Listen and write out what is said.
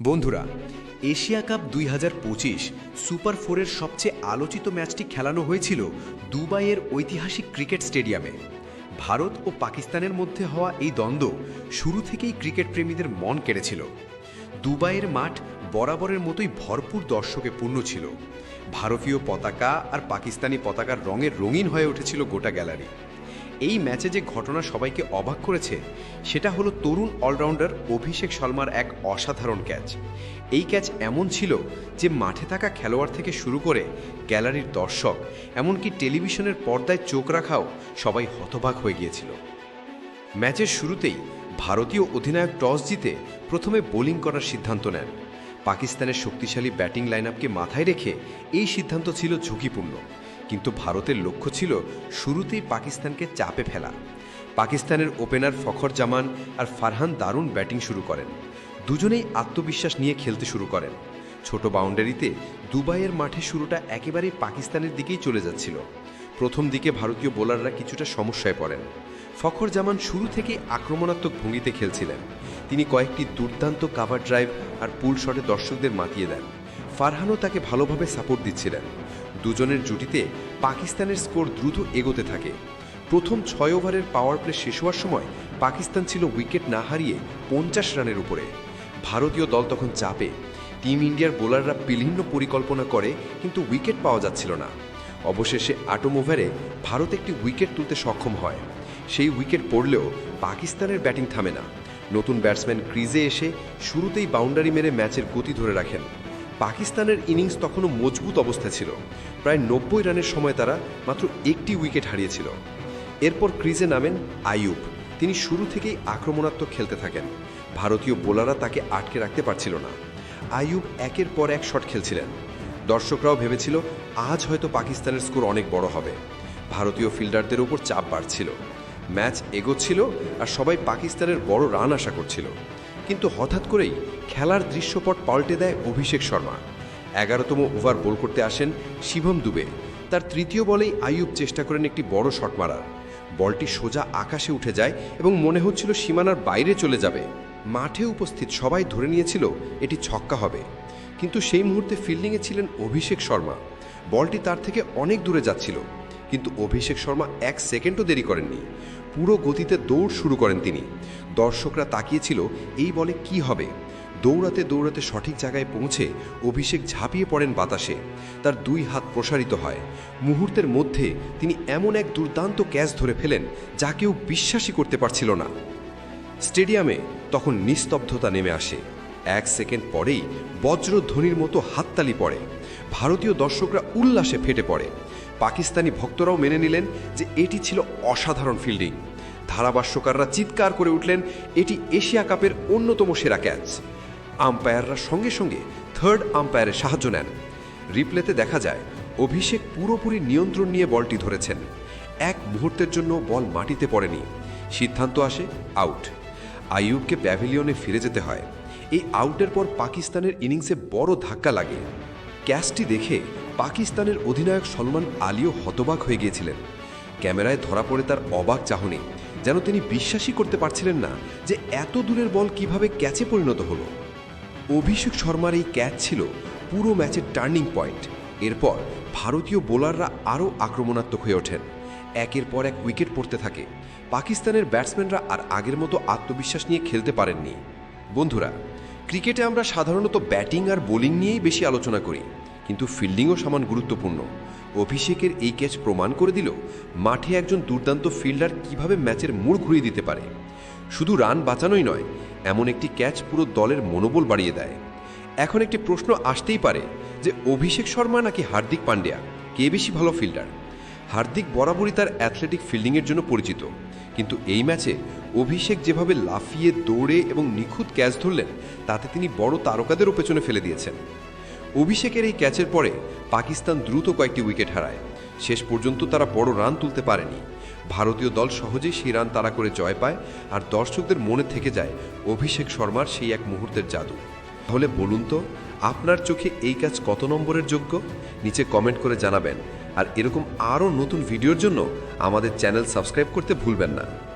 বন্ধুরা, Asia cup দুই হাজার পঁচিশ সুপার ফোরের সবচেয়ে আলোচিত ম্যাচটি খেলানো হয়েছিল দুবাইয়ের ঐতিহাসিক ক্রিকেট স্টেডিয়ামে। ভারত ও পাকিস্তানের মধ্যে হওয়া এই দ্বন্দ্ব শুরু থেকেই ক্রিকেট প্রেমীদের মন কেড়েছিল। দুবাইয়ের মাঠ বরাবরের মতোই ভরপুর দর্শকে পূর্ণ ছিল। ভারতীয় পতাকা আর পাকিস্তানি পতাকার রঙের রঙিন হয়ে উঠেছিল গোটা গ্যালারি। এই ম্যাচে যে ঘটনা সবাইকে অবাক করেছে, সেটা হলো তরুণ অলরাউন্ডার অভিষেক শর্মার এক অসাধারণ ক্যাচ। এই ক্যাচ এমন ছিল যে মাঠে থাকা খেলোয়াড় থেকে শুরু করে গ্যালারির দর্শক, এমনকি টেলিভিশনের পর্দায় চোখ রাখাও সবাই হতবাক হয়ে গিয়েছিল। ম্যাচের শুরুতেই ভারতীয় অধিনায়ক টস জিতে প্রথমে বোলিং করার সিদ্ধান্ত নেন। পাকিস্তানের শক্তিশালী ব্যাটিং লাইনআপকে মাথায় রেখে এই সিদ্ধান্ত ছিল ঝুঁকিপূর্ণ। কিন্তু ভারতের লক্ষ্য ছিল শুরুতেই পাকিস্তানকে চাপে ফেলা। পাকিস্তানের ওপেনার ফখর জামান আর ফারহান দারুণ ব্যাটিং শুরু করেন। দুজনেই আত্মবিশ্বাস নিয়ে খেলতে শুরু করেন। ছোট বাউন্ডারিতে দুবাইয়ের মাঠে শুরুটা একেবারেই পাকিস্তানের দিকেই চলে যাচ্ছিল। প্রথম দিকে ভারতীয় বোলাররা কিছুটা সমস্যায় পড়েন। ফখর জামান শুরু থেকেই আক্রমণাত্মক ভঙ্গিতে খেলছিলেন। তিনি কয়েকটি দুর্দান্ত কাভার ড্রাইভ আর পুল শটে দর্শকদের মাতিয়ে দেন। ফারহানও তাকে ভালোভাবে সাপোর্ট দিচ্ছিলেন। দুজনের জুটিতে পাকিস্তানের স্কোর দ্রুত এগোতে থাকে। প্রথম ছয় ওভারের পাওয়ার প্লে শেষ হওয়ার সময় পাকিস্তান ছিল উইকেট না হারিয়ে পঞ্চাশ রানের উপরে। ভারতীয় দল তখন চাপে। টিম ইন্ডিয়ার বোলাররা বিভিন্ন পরিকল্পনা করে, কিন্তু উইকেট পাওয়া যাচ্ছিল না। অবশেষে আটম ওভারে ভারত একটি উইকেট তুলতে সক্ষম হয়। সেই উইকেট পড়লেও পাকিস্তানের ব্যাটিং থামে না। নতুন ব্যাটসম্যান ক্রিজে এসে শুরুতেই বাউন্ডারি মেরে ম্যাচের গতি ধরে রাখেন। পাকিস্তানের ইনিংস তখনও মজবুত অবস্থা ছিল। প্রায় নব্বই রানের সময় তারা মাত্র একটি উইকেট হারিয়েছিল। এরপর ক্রিজে নামেন আইয়ুব। তিনি শুরু থেকেই আক্রমণাত্মক খেলতে থাকেন। ভারতীয় বোলাররা তাকে আটকে রাখতে পারছিল না। আইয়ুব একের পর এক শট খেলছিলেন। দর্শকরাও ভেবেছিল, আজ হয়তো পাকিস্তানের স্কোর অনেক বড় হবে। ভারতীয় ফিল্ডারদের উপর চাপ বাড়ছিল। ম্যাচ এগোচ্ছিল আর সবাই পাকিস্তানের বড় রান আশা করছিল। কিন্তু হঠাৎ করেই খেলার দৃশ্যপট পাল্টে দেয় অভিষেক শর্মা। এগারোতম ওভার বোল করতে আসেন শিবম দুবে। তার তৃতীয় বলেই আইয়ুব চেষ্টা করেন একটি বড় শট মারার। বলটি সোজা আকাশে উঠে যায় এবং মনে হচ্ছিল সীমানার বাইরে চলে যাবে। মাঠে উপস্থিত সবাই ধরে নিয়েছিল এটি ছক্কা হবে। কিন্তু সেই মুহূর্তে ফিল্ডিংয়ে ছিলেন অভিষেক শর্মা। বলটি তার থেকে অনেক দূরে যাচ্ছিল। কিন্তু অভিষেক শর্মা এক সেকেন্ডও দেরি করেননি। পুরো গতিতে দৌড় শুরু করেন তিনি। দর্শকরা তাকিয়েছিল, এই বলে কি হবে? দৌড়াতে দৌড়াতে সঠিক জায়গায় পৌঁছে অভিষেক ঝাঁপিয়ে পড়েন বাতাসে। তার দুই হাত প্রসারিত হয়। মুহূর্তের মধ্যে তিনি এমন এক দুর্দান্ত ক্যাচ ধরে ফেলেন যা কেউ বিশ্বাসই করতে পারছিল না। স্টেডিয়ামে তখন নিস্তব্ধতা নেমে আসে। এক সেকেন্ড পরেই বজ্রধ্বনির মতো হাততালি পড়ে। ভারতীয় দর্শকরা উল্লাসে ফেটে পড়ে। পাকিস্তানি ভক্তরাও মেনে নিলেন যে এটি ছিল অসাধারণ ফিল্ডিং। ধারাভাষ্যকাররা চিৎকার করে উঠলেন, এটি এশিয়া কাপের অন্যতম সেরা ক্যাচ। আম্পায়াররা সঙ্গে সঙ্গে থার্ড আম্পায়ারের সাহায্য নেন। রিপ্লেতে দেখা যায়, অভিষেক পুরোপুরি নিয়ন্ত্রণ নিয়ে বলটি ধরেছেন। এক মুহূর্তের জন্য বল মাটিতে পড়েনি। সিদ্ধান্ত আসে, আউট। আইয়ুবকে প্যাভিলিয়নে ফিরে যেতে হয়। এই আউটের পর পাকিস্তানের ইনিংসে বড় ধাক্কা লাগে। ক্যাচটি দেখে পাকিস্তানের অধিনায়ক সলমান আলীও হতবাক হয়ে গিয়েছিলেন। ক্যামেরায় ধরা পড়ে তার অবাক চাহনি, যেন তিনি বিশ্বাসই করতে পারছিলেন না যে এত দূরের বল কীভাবে ক্যাচে পরিণত হলো। অভিষেক শর্মার এই ক্যাচ ছিল পুরো ম্যাচের টার্নিং পয়েন্ট। এরপর ভারতীয় বোলাররা আরও আক্রমণাত্মক হয়ে ওঠেন। একের পর এক উইকেট পড়তে থাকে। পাকিস্তানের ব্যাটসম্যানরা আর আগের মতো আত্মবিশ্বাস নিয়ে খেলতে পারেননি। বন্ধুরা, ক্রিকেটে আমরা সাধারণত ব্যাটিং আর বোলিং নিয়েই বেশি আলোচনা করি। কিন্তু ফিল্ডিংও সমান গুরুত্বপূর্ণ। অভিষেকের এই ক্যাচ প্রমাণ করে দিল, মাঠে একজন দুর্দান্ত ফিল্ডার কীভাবে ম্যাচের মূળ ঘুরিয়ে দিতে পারে। শুধু রান বাঁচানোই নয়, এমন একটি ক্যাচ পুরো দলের মনোবল বাড়িয়ে দেয়। এখন একটি প্রশ্ন আসতেই পারে যে, অভিষেক শর্মা নাকি হার্দিক পান্ডিয়া? কে বেশি ভালো ফিল্ডার হার্দিক বরাবরই তার অ্যাথলেটিক ফিল্ডিংয়ের জন্য পরিচিত। কিন্তু এই ম্যাচে অভিষেক যেভাবে লাফিয়ে দৌড়ে এবং নিখুঁত ক্যাচ ধরলেন, তাতে তিনি বড় তারকাদেরও পেছনে ফেলে দিয়েছেন। অভিষেকের এই ক্যাচের পরে পাকিস্তান দ্রুত কয়েকটি উইকেট হারায়। শেষ পর্যন্ত তারা বড় রান তুলতে পারেনি। ভারতীয় দল সহজেই সেই রান তাড়া করে জয় পায় আর দর্শকদের মনে থেকে যায় অভিষেক শর্মার সেই এক মুহূর্তের জাদু। তাহলে বলুন তো, আপনার চোখে এই কাজ কত নম্বরের যোগ্য? নিচে কমেন্ট করে জানাবেন। আর এরকম আরও নতুন ভিডিওর জন্য আমাদের চ্যানেল সাবস্ক্রাইব করতে ভুলবেন না।